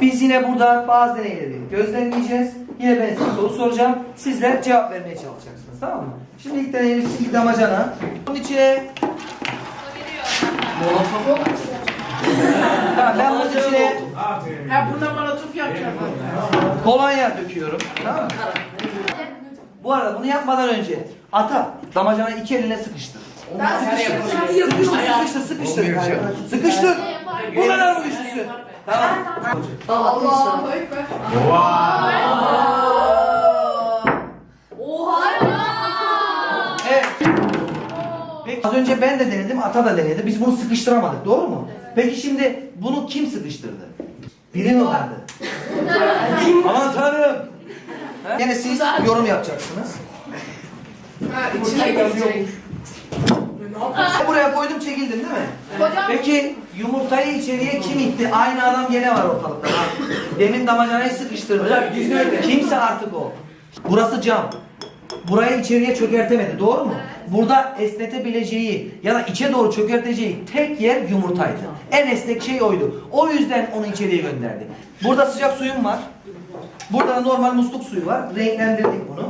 Biz yine burada bazı deneyleri gözlemleyeceğiz. Yine ben size soru soracağım. Sizler cevap vermeye çalışacaksınız. Tamam mı? Şimdi ilk deneyimiz ilk damacana. Bunun içine Tamam, ben bunun içine Ha buna molotof yapacağım. kolonya döküyorum. Tamam mı? Bu arada bunu yapmadan önce ata damacana iki eline sıkıştır. Sıkıştır, sıkıştır, sıkıştır. Sıkıştır. Bu kadar mı güçlüsün? Tamam. Allahu Ekber. Evet. Peki az önce ben de denedim, ata da denedi. Biz bunu sıkıştıramadık, doğru mu? Peki şimdi bunu kim sıkıştırdı? Biri mi vardı? Aman tanrım. Yine siz yorum yapacaksınız. Ha içine girecek. Buraya koydum çekildim değil mi? Hocam. Peki yumurtayı içeriye kim itti? Aynı adam gene var ortalıkta. Demin damacanayı sıkıştırdı. Kimse artık o. Burası cam. Burayı içeriye çökertemedi. Doğru mu? Burada esnetebileceği ya da içe doğru çökerteceği tek yer yumurtaydı. En esnek şey oydu. O yüzden onu içeriye gönderdi. Burada sıcak suyum var. Burada da normal musluk suyu var. Renklendirdik bunu.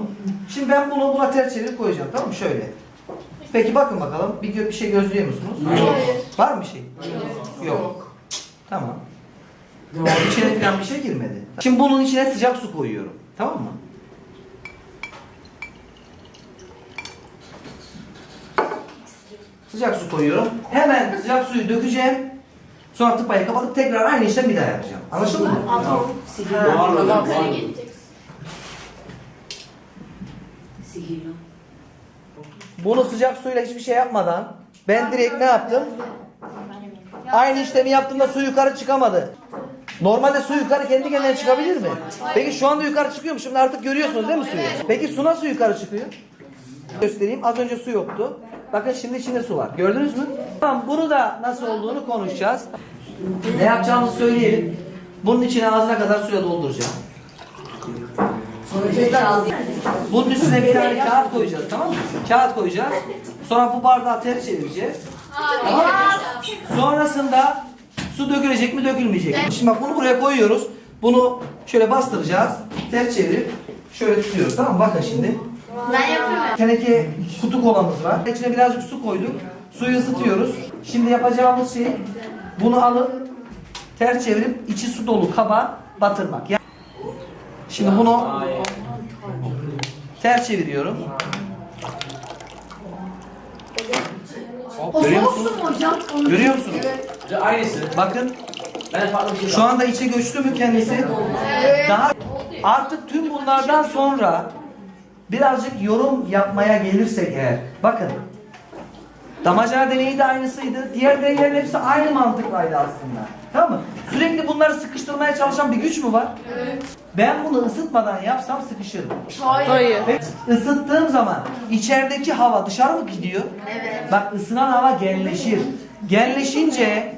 Şimdi ben bunu buna ters çevirip koyacağım. Tamam mı? Şöyle. Peki bakın bakalım. Bir, gö- bir şey gözlüyor musunuz? Hayır. Var mı bir şey? Yok. Tamam. İçine falan bir şey girmedi. Şimdi bunun içine sıcak su koyuyorum. Tamam mı? Sıcak su koyuyorum. Hemen sıcak suyu dökeceğim. Sonra tıpayı kapatıp tekrar aynı işlemi bir daha yapacağım. Anlaşıldı mı? Bunu sıcak suyla hiçbir şey yapmadan ben direkt ne yaptım? Aynı işlemi yaptığımda su yukarı çıkamadı. Normalde su yukarı kendi kendine çıkabilir mi? Peki şu anda yukarı çıkıyor mu? Şimdi artık görüyorsunuz değil mi suyu? Peki su nasıl yukarı çıkıyor? Göstereyim. Az önce su yoktu. Bakın şimdi içinde su var. Gördünüz mü? Tamam bunu da nasıl olduğunu konuşacağız. Ne yapacağımızı söyleyelim. Bunun içine ağzına kadar suya dolduracağım. Bunun üstüne bir tane kağıt koyacağız tamam mı? Kağıt koyacağız. Sonra bu bardağı ters çevireceğiz. Tamam mı? Sonrasında su dökülecek mi dökülmeyecek mi? Şimdi bak bunu buraya koyuyoruz. Bunu şöyle bastıracağız. Ters çevirip şöyle tutuyoruz tamam mı? Bakın şimdi. Ben yapıyorum. Teneke kutu kolamız var. İçine birazcık su koyduk. Suyu ısıtıyoruz. Şimdi yapacağımız şey bunu alıp ters çevirip içi su dolu kaba batırmak. Şimdi bunu ters çeviriyorum. Görüyor musunuz? hocam? Görüyor musunuz? Aynısı. Bakın Ben farklı bir şey şu anda içe göçtü mü kendisi? Daha artık tüm bunlardan sonra birazcık yorum yapmaya gelirsek eğer. Bakın. Damacana deneyi de aynısıydı. Diğer deneylerin hepsi aynı mantıklaydı aslında. Tamam mı? Sürekli bunları sıkıştırmaya çalışan bir güç mü var? Evet. Ben bunu ısıtmadan yapsam sıkışırım. Hayır. Ve ısıttığım zaman içerideki hava dışarı mı gidiyor? Evet. Bak ısınan hava genleşir. Genleşince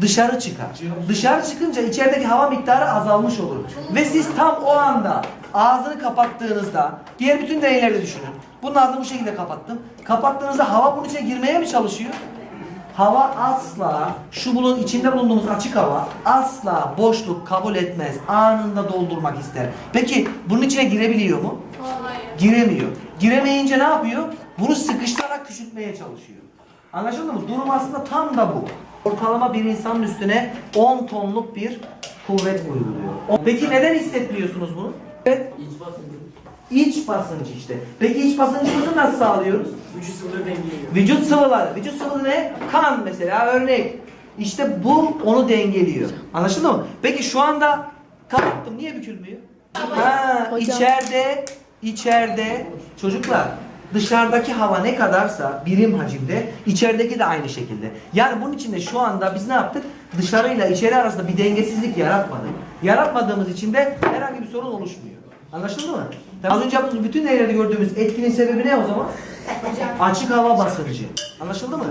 dışarı çıkar. Dışarı çıkınca içerideki hava miktarı azalmış olur. Ve siz tam o anda ağzını kapattığınızda diğer bütün deneylerde düşünün. Bunun ağzını bu şekilde kapattım. Kapattığınızda hava bunun içine girmeye mi çalışıyor? Hava asla şu bulun içinde bulunduğumuz açık hava asla boşluk kabul etmez. Anında doldurmak ister. Peki bunun içine girebiliyor mu? Giremiyor. Giremeyince ne yapıyor? Bunu sıkıştırarak küçültmeye çalışıyor. Anlaşıldı mı? Durum aslında tam da bu. Ortalama bir insanın üstüne 10 tonluk bir kuvvet uyguluyor. Peki neden hissetmiyorsunuz bunu? Evet. İç basıncı işte. Peki iç basıncımızı nasıl sağlıyoruz? Gücü sınırı dengeliyor. Vücut sıvıları. Vücut sıvıları ne? Kan mesela örnek. İşte bu onu dengeliyor. Anlaşıldı mı? Peki şu anda kapattım. Niye bükülmüyor? Ha, içeride içeride çocuklar dışarıdaki hava ne kadarsa birim hacimde içerideki de aynı şekilde. Yani bunun için de şu anda biz ne yaptık? Dışarıyla içeri arasında bir dengesizlik yaratmadık. Yaratmadığımız için de herhangi bir sorun oluşmuyor. Anlaşıldı mı? Az önce yaptığımız bütün neylerde gördüğümüz etkinin sebebi ne o zaman? Açık hava basıncı. Anlaşıldı mı?